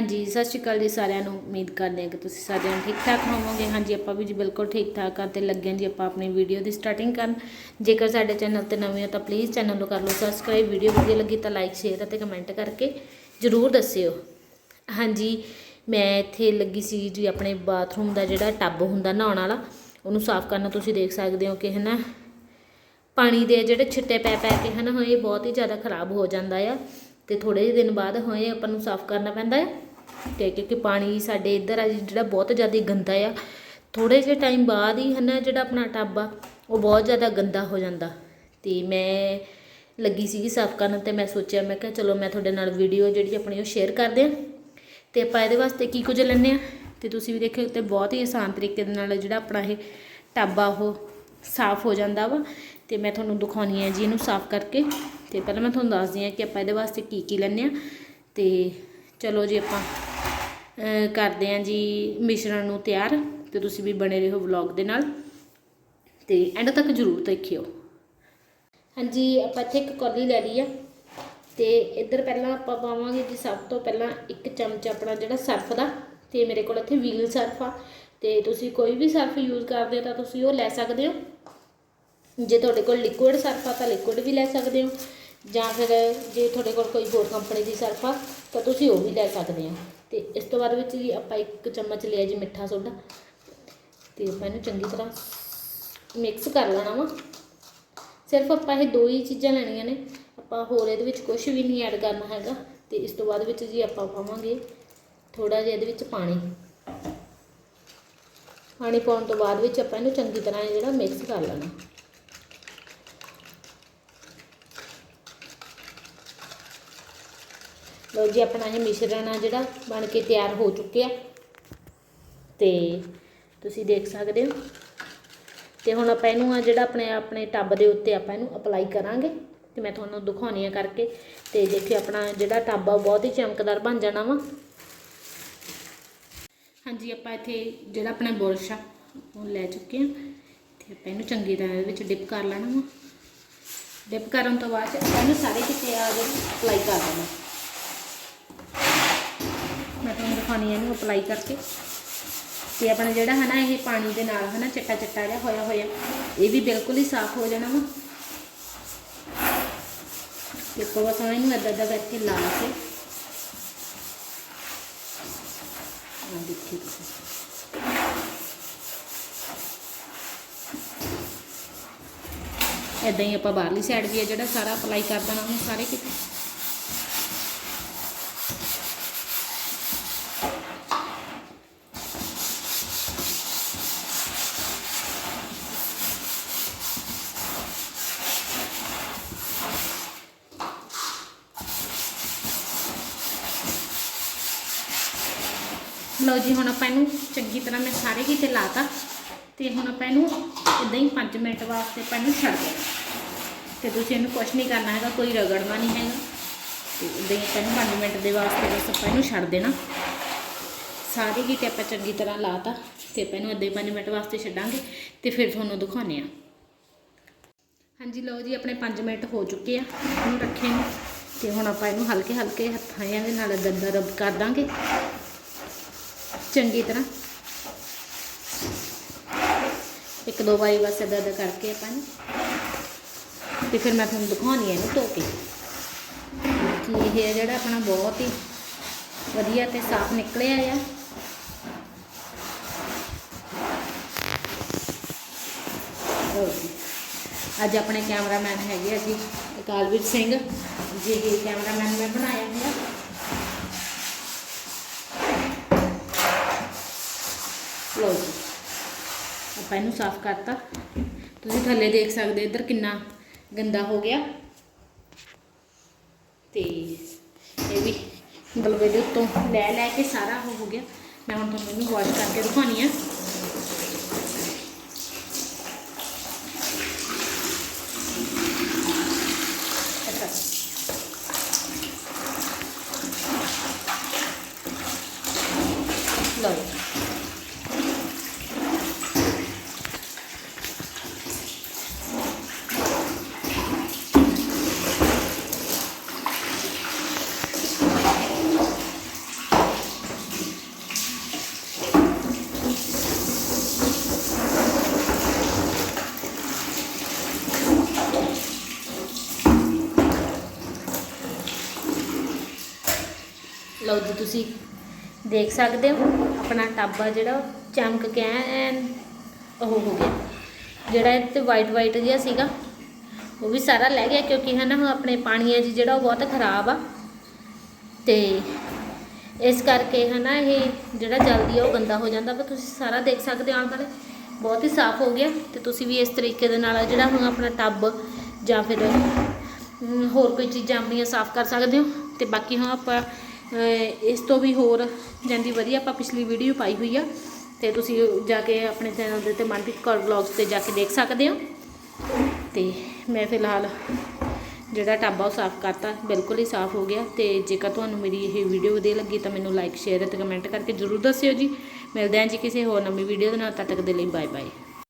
ਹਾਂਜੀ, ਸਤਿ ਸ਼੍ਰੀ ਅਕਾਲ ਜੀ ਸਾਰਿਆਂ ਨੂੰ। ਉਮੀਦ ਕਰਦੇ ਹਾਂ ਕਿ ਤੁਸੀਂ ਸਾਰਿਆਂ ਜਣੇ ਠੀਕ ਠਾਕ ਹੋਵੋਗੇ। ਹਾਂਜੀ, ਆਪਾਂ ਵੀ ਜੀ ਬਿਲਕੁਲ ਠੀਕ ਠਾਕ ਆ ਤੇ ਲੱਗੇ ਹਾਂ ਜੀ ਆਪਾਂ ਆਪਣੀ ਵੀਡੀਓ ਦੀ ਸਟਾਰਟਿੰਗ ਕਰਨ। ਜੇਕਰ ਸਾਡੇ ਚੈਨਲ ਤੇ ਨਵੇਂ ਹੋ ਤਾਂ ਪਲੀਜ਼ ਚੈਨਲ ਨੂੰ ਕਰ ਲਓ ਸਬਸਕ੍ਰਾਈਬ ਵੀਡੀਓ ਵਧੀਆ ਲੱਗੀ ਤਾਂ ਲਾਈਕ ਸ਼ੇਅਰ ਅਤੇ ਕਮੈਂਟ ਕਰਕੇ ਜਰੂਰ ਦੱਸਿਓ। ਹਾਂਜੀ, ਮੈਂ ਇੱਥੇ ਲੱਗੀ ਸੀ ਜੀ ਆਪਣੇ ਬਾਥਰੂਮ ਦਾ ਜਿਹੜਾ ਟੱਬ ਹੁੰਦਾ ਨਹਾਉਣ ਵਾਲਾ, ਉਹਨੂੰ ਸਾਫ਼ ਕਰਨਾ ਤੁਸੀਂ ਦੇਖ ਸਕਦੇ ਹੋ ਕਿ ਹਨਾ। ਪਾਣੀ ਦੇ ਜਿਹੜੇ ਛਿੱਟੇ ਪੈ ਪੈ ਕੇ ਹਨਾ, ਇਹ ਬਹੁਤ ਹੀ ਜ਼ਿਆਦਾ ਖਰਾਬ ਹੋ ਜਾਂਦਾ ਆ। ਤੇ ਥੋੜੇ ਜਿਹੇ ਦਿਨ ਬਾਅਦ ਹੋਏ ਆਪਾਂ ਨੂੰ ਸਾਫ਼ ਕਰਨਾ ਪੈਂਦਾ ਹੈ ਤੇ ਕਿਉਂਕਿ ਪਾਣੀ ਸਾਡੇ ਇੱਧਰ ਆ ਜੀ, ਜਿਹੜਾ ਬਹੁਤ ਜ਼ਿਆਦਾ ਗੰਦਾ ਆ। ਥੋੜੇ ਜਿਹੇ ਟਾਈਮ ਬਾਅਦ ਹੀ ਹਨਾ ਜਿਹੜਾ ਆਪਣਾ ਟੱਬ ਆ ਉਹ ਬਹੁਤ ਜ਼ਿਆਦਾ ਗੰਦਾ ਹੋ ਜਾਂਦਾ। ਤੇ ਮੈਂ ਲੱਗੀ ਸੀਗੀ ਸਾਫ਼ ਕਰਨ ਤੇ ਮੈਂ ਸੋਚਿਆ, ਮੈਂ ਕਿਹਾ ਚਲੋ ਮੈਂ ਤੁਹਾਡੇ ਨਾਲ ਵੀਡੀਓ ਜਿਹੜੀ ਆਪਣੀ ਉਹ ਸ਼ੇਅਰ ਕਰਦੇ ਹਾਂ ਤੇ ਆਪਾਂ ਇਹਦੇ ਵਾਸਤੇ ਕੀ ਕੁਝ ਲੈਣੇ ਆ? ਤੇ ਤੁਸੀਂ ਵੀ ਦੇਖਿਓ, ਤੇ ਬਹੁਤ ਹੀ ਆਸਾਨ ਤਰੀਕੇ ਦੇ ਨਾਲ ਜਿਹੜਾ ਆਪਣਾ ਇਹ ਟੱਬ ਆ ਉਹ ਸਾਫ਼ ਹੋ ਜਾਂਦਾ ਵਾ। ਤੇ ਮੈਂ ਤੁਹਾਨੂੰ ਦਿਖਾਉਣੀ ਹੈ ਜੀ ਇਹਨੂੰ ਸਾਫ਼ ਕਰਕੇ। ਤੇ ਪਹਿਲਾਂ ਮੈਂ ਤੁਹਾਨੂੰ ਦੱਸਦੀ ਹਾਂ ਕਿ ਆਪਾਂ ਇਹਦੇ ਵਾਸਤੇ ਕੀ ਕੀ ਲੈਣੇ ਆ। ਤੇ ਚਲੋ ਜੀ ਆਪਾਂ ਕਰਦੇ ਹਾਂ ਜੀ ਮਿਸ਼ਰਣ ਨੂੰ ਤਿਆਰ ਤੇ ਤੁਸੀਂ ਵੀ ਬਣੇ ਰਹੋ ਵਲੌਗ ਦੇ ਨਾਲ ਤੇ ਐਂਡ ਤੱਕ ਜ਼ਰੂਰ ਦੇਖਿਓ। ਹਾਂਜੀ, ਆਪਾਂ ਇੱਥੇ ਇੱਕ ਕੌਲੀ ਲੈ ਲਈ ਆ ਤੇ ਇੱਧਰ ਪਹਿਲਾਂ ਆਪਾਂ ਪਾਵਾਂਗੇ ਜੀ ਸਭ ਤੋਂ ਪਹਿਲਾਂ ਇੱਕ ਚਮਚ ਆਪਣਾ ਜਿਹੜਾ ਸਰਫ ਦਾ ਤੇ ਮੇਰੇ ਕੋਲ ਇੱਥੇ ਵੀਲ ਸਰਫ ਆ ਤੇ ਤੁਸੀਂ ਕੋਈ ਵੀ ਸਰਫ ਯੂਜ਼ ਕਰਦੇ ਹੋ ਤਾਂ ਤੁਸੀਂ ਉਹ ਲੈ ਸਕਦੇ ਹੋ। ਜੇ ਤੁਹਾਡੇ ਕੋਲ ਲਿਕੁਇਡ ਸਰਫ ਆ ਤਾਂ ਲਿਕੁਇਡ ਵੀ ਲੈ ਸਕਦੇ ਹੋ। ਜਾਂ ਫਿਰ ਜੇ ਤੁਹਾਡੇ ਕੋਲ ਕੋਈ ਹੋਰ ਕੰਪਨੀ ਦੀ ਸਰਫ ਆ, ਤਾਂ ਤੁਸੀਂ ਉਹ ਵੀ ਲੈ ਸਕਦੇ ਹੋ ਅਤੇ ਇਸ ਤੋਂ ਬਾਅਦ ਵਿੱਚ ਜੀ ਆਪਾਂ ਇੱਕ ਚਮਚ ਲਿਆ ਜੀ ਮਿੱਠਾ ਸੋਡਾ। ਅਤੇ ਆਪਾਂ ਇਹਨੂੰ ਚੰਗੀ ਤਰ੍ਹਾਂ ਮਿਕਸ ਕਰ ਲੈਣਾ ਵਾ। ਸਿਰਫ ਆਪਾਂ ਇਹ ਦੋ ਹੀ ਚੀਜ਼ਾਂ ਲੈਣੀਆਂ ਨੇ। ਆਪਾਂ ਹੋਰ ਇਹਦੇ ਵਿੱਚ ਕੁਝ ਵੀ ਨਹੀਂ ਐਡ ਕਰਨਾ ਹੈਗਾ। ਤੇ ਇਸ ਤੋਂ ਬਾਅਦ ਵਿੱਚ ਜੀ ਆਪਾਂ ਪਾਵਾਂਗੇ ਥੋੜਾ ਜਿਹਾ ਇਹਦੇ ਵਿੱਚ ਪਾਣੀ। ਪਾਣੀ ਪਾਉਣ ਤੋਂ ਬਾਅਦ ਵਿੱਚ ਆਪਾਂ ਇਹਨੂੰ ਚੰਗੀ ਤਰ੍ਹਾਂ ਜਿਹੜਾ ਮਿਕਸ ਕਰ ਲੈਣਾ। ਲਓ ਜੀ, ਆਪਣਾ ਇਹ ਮਿਸ਼ਰਣ ਆ ਜਿਹੜਾ ਬਣ ਕੇ ਤਿਆਰ ਹੋ ਚੁੱਕਿਆ। ਤੇ ਤੁਸੀਂ ਦੇਖ ਸਕਦੇ ਹੋ। ਤੇ ਹੁਣ ਆਪਾਂ ਇਹਨੂੰ ਆ ਜਿਹੜਾ ਆਪਣੇ ਆਪਣੇ ਟੱਬ ਦੇ ਉੱਤੇ ਆਪਾਂ ਇਹਨੂੰ ਅਪਲਾਈ ਕਰਾਂਗੇ। ਤੇ ਮੈਂ ਤੁਹਾਨੂੰ ਦਿਖਾਉਣੀ ਆ ਕਰਕੇ। ਤੇ ਦੇਖਿਓ ਆਪਣਾ ਜਿਹੜਾ ਟੱਬ ਆ ਬਹੁਤ ਹੀ ਚਮਕਦਾਰ ਬਣ ਜਾਣਾ ਵਾ। ਹਾਂਜੀ, ਆਪਾਂ ਇੱਥੇ ਜਿਹੜਾ ਆਪਣਾ ਬੁਰਸ਼ ਆ, ਉਹ ਲੈ ਚੁੱਕੇ ਹਾਂ ਤੇ ਆਪਾਂ ਇਹਨੂੰ ਚੰਗੀ ਤਰ੍ਹਾਂ ਇਹਦੇ ਵਿੱਚ ਡਿਪ ਕਰ ਲੈਣਾ ਵਾ। ਡਿਪ ਕਰਨ ਤੋਂ ਬਾਅਦ 'ਚ ਆਪਾਂ ਇਹਨੂੰ ਸਾਰੇ ਕਿਤੇ ਆ ਜਿਹੜੀ ਅਪਲਾਈ ਕਰ ਦੇਣਾ ਮੈਂ ਤੁਹਾਨੂੰ ਦਿਖਾਉਣੀ ਆ ਇਹਨੂੰ ਅਪਲਾਈ ਕਰਕੇ। ਤੇ ਆਪਣਾ ਜਿਹੜਾ ਹੈ ਨਾ ਇਹ ਪਾਣੀ ਦੇ ਨਾਲ ਹੈ ਨਾ ਚਿੱਟਾ ਚਿੱਟਾ ਜਿਹਾ ਹੋਇਆ ਹੋਇਆ, ਇਹ ਵੀ ਬਿਲਕੁਲ ਹੀ ਸਾਫ਼ ਹੋ ਜਾਣਾ ਵਾ। ਤੇ ਕੋਵਾ ਸੋਣਾ ਇਹਨੂੰ ਅੱਧਾ ਅੱਧਾ ਕਰਕੇ ਲਾ ਕੇ। ਆ ਦੇਖੀ ਤੁਸੀਂ। ਇਦਾਂ ਹੀ ਆਪਾਂ ਬਾਹਰਲੀ ਸਾਈਡ ਵੀ ਹੈ ਜਿਹੜਾ ਸਾਰਾ ਅਪਲਾਈ ਕਰ ਦੇਣਾ ਉਹਨੂੰ ਸਾਰੇ ਕਿਤੇ। ਲਓ ਜੀ, ਹੁਣ ਆਪਾਂ ਇਹਨੂੰ ਚੰਗੀ ਤਰ੍ਹਾਂ ਮੈਂ ਸਾਰੇ ਕਿਤੇ ਲਾਤਾ ਤੇ ਹੁਣ ਆਪਾਂ ਇਹਨੂੰ ਇਦਾਂ ਹੀ 5 ਮਿੰਟ ਵਾਸਤੇ ਆਪਾਂ ਇਹਨੂੰ ਛੱਡ ਦੇਣਾ। ਤੇ ਤੁਸੀਂ ਇਹਨੂੰ ਕੁਛ ਨਹੀਂ ਕਰਨਾ ਹੈਗਾ, ਕੋਈ ਰਗੜਨਾ ਨਹੀਂ ਹੈਗਾ। ਤੇ ਇਦਾਂ ਹੀ ਆਪਾਂ ਇਹਨੂੰ 5 ਮਿੰਟ ਦੇ ਵਾਸਤੇ ਬਸ ਆਪਾਂ ਇਹਨੂੰ ਛੱਡ ਦੇਣਾ। ਸਾਰੇ ਕਿਤੇ ਆਪਾਂ ਚੰਗੀ ਤਰ੍ਹਾਂ ਲਾਤਾ ਤੇ ਆਪਾਂ ਇਹਨੂੰ ਅੱਧੇ 5 ਮਿੰਟ ਵਾਸਤੇ ਛੱਡਾਂਗੇ ਤੇ ਫਿਰ ਤੁਹਾਨੂੰ ਦਿਖਾਉਂਦੇ ਆ ਹਾਂਜੀ, ਲਓ ਜੀ, ਆਪਣੇ 5 ਮਿੰਟ ਹੋ ਚੁੱਕੇ ਆ ਇਹਨੂੰ ਰੱਖੇ ਨੂੰ। ਤੇ ਹੁਣ ਆਪਾਂ ਇਹਨੂੰ ਹਲਕੇ ਹਲਕੇ ਹੱਥਾਂ ਜਿਹਾਂ ਦੇ ਨਾਲ ਦੰਦਾ ਰਬ ਕਰ ਦਾਂਗੇ। ਚੰਗੀ ਤਰ੍ਹਾਂ। ਇੱਕ ਦੋ ਵਾਰੀ ਬਸ ਇਦਾਂ ਇਦਾਂ ਕਰਕੇ ਆਪਾਂ ਨੂੰ। ਤੇ ਫਿਰ ਮੈਂ ਤੁਹਾਨੂੰ ਦਿਖਾਉਣੀ ਹੈ ਇਹਨੂੰ ਧੋ ਕੇ। ਕਿ ਇਹ ਜਿਹੜਾ ਆਪਣਾ ਬਹੁਤ ਹੀ ਵਧੀਆ ਤੇ ਸਾਫ਼ ਨਿਕਲਿਆ ਆ। ਅੱਜ ਆਪਣੇ ਕੈਮਰਾਮੈਨ ਹੈਗੇ ਆ ਜੀ ਅਕਾਲਵੀਰ ਸਿੰਘ। ਜੀ, ਇਹ ਕੈਮਰਾਮੈਨ ਮੈਂ ਬਣਾਇਆ ਹੋਇਆ। ਲਓ ਜੀ। ਆਪਾਂ ਇਹਨੂੰ ਸਾਫ਼ ਕਰਤਾ। ਤੁਸੀਂ ਥੱਲੇ ਦੇਖ ਸਕਦੇ ਇੱਧਰ ਕਿੰਨਾ ਗੰਦਾ ਹੋ ਗਿਆ। ਤੇ ਇਹ ਵੀ ਮਤਲਬ ਦੇ ਉੱਤੋਂ ਲੈ ਲੈ ਕੇ ਸਾਰਾ ਉਹ ਹੋ ਗਿਆ। ਮੈਂ ਹੁਣ ਤੁਹਾਨੂੰ ਇਹਨੂੰ ਵਾਸ਼ ਕਰਕੇ ਦਿਖਾਉਣੀ ਆ ਅੱਛਾ ਲਓ ਜੀ। ਲਓ ਜੀ, ਤੁਸੀਂ ਦੇਖ ਸਕਦੇ ਹੋ, ਆਪਣਾ ਟੱਬ ਆ ਜਿਹੜਾ ਉਹ ਚਮਕ ਕੇ ਐਨ ਉਹ ਹੋ ਗਿਆ। ਜਿਹੜਾ ਇਹ ਤੇ ਵਾਈਟ ਵਾਈਟ ਜਿਹਾ ਸੀਗਾ, ਉਹ ਵੀ ਸਾਰਾ ਲੈ ਗਿਆ, ਕਿਉਂਕਿ ਹੈ ਨਾ ਹੁਣ ਆਪਣੇ ਪਾਣੀ ਹੈ ਜਿਹੜਾ ਉਹ ਬਹੁਤ ਖਰਾਬ ਆ। ਤੇ ਇਸ ਕਰਕੇ ਹੈ ਨਾ ਇਹ ਜਿਹੜਾ ਜਲਦੀ ਆ, ਉਹ ਗੰਦਾ ਹੋ ਜਾਂਦਾ, ਪਰ ਤੁਸੀਂ ਸਾਰਾ ਦੇਖ ਸਕਦੇ ਹੋ ਆਲੇ ਬਹੁਤ ਹੀ ਸਾਫ਼ ਹੋ ਗਿਆ। ਤੇ ਤੁਸੀਂ ਵੀ ਇਸ ਤਰੀਕੇ ਦੇ ਨਾਲ ਜਿਹੜਾ ਹੁਣ ਆਪਣਾ ਟੱਬ ਜਾਂ ਫਿਰ ਹੋਰ ਕੋਈ ਚੀਜ਼ਾਂ ਆਪਣੀਆਂ ਸਾਫ਼ ਕਰ ਸਕਦੇ ਹੋ। ਤੇ ਬਾਕੀ ਹੁਣ ਆਪਾਂ ਇਸ ਤੋਂ ਵੀ ਹੋਰ ਜਾਂਦੀ ਵਧੀਆ ਆਪਾਂ ਪਿਛਲੀ ਵੀਡੀਓ ਪਾਈ ਹੋਈ ਆ ਤੇ ਤੁਸੀਂ ਜਾ ਕੇ ਆਪਣੇ ਚੈਨਲ ਦੇ ਤੇ ਮਨਪ੍ਰੀਤ ਕੌਰ ਵਲੌਗਸ ਤੇ ਜਾ ਕੇ ਦੇਖ ਸਕਦੇ ਹੋ। ਤੇ ਮੈਂ ਫਿਲਹਾਲ ਜਿਹੜਾ ਟਾਬਾ ਉਹ ਸਾਫ਼ ਕਰਤਾ, ਬਿਲਕੁਲ ਹੀ ਸਾਫ਼ ਹੋ ਗਿਆ ਤੇ ਜੇਕਰ ਤੁਹਾਨੂੰ ਮੇਰੀ ਇਹ ਵੀਡੀਓ ਵਧੀਆ ਲੱਗੀ ਤਾਂ ਮੈਨੂੰ ਲਾਈਕ ਸ਼ੇਅਰ ਅਤੇ ਕਮੈਂਟ ਕਰਕੇ ਜ਼ਰੂਰ ਦੱਸਿਓ ਜੀ। ਮਿਲਦੇ ਹਾਂ ਜੀ ਕਿਸੇ ਹੋਰ ਨਵੀਂ ਵੀਡੀਓ ਦੇ ਨਾਲ, ਤਦ ਤੱਕ ਦੇ ਲਈ ਬਾਏ ਬਾਏ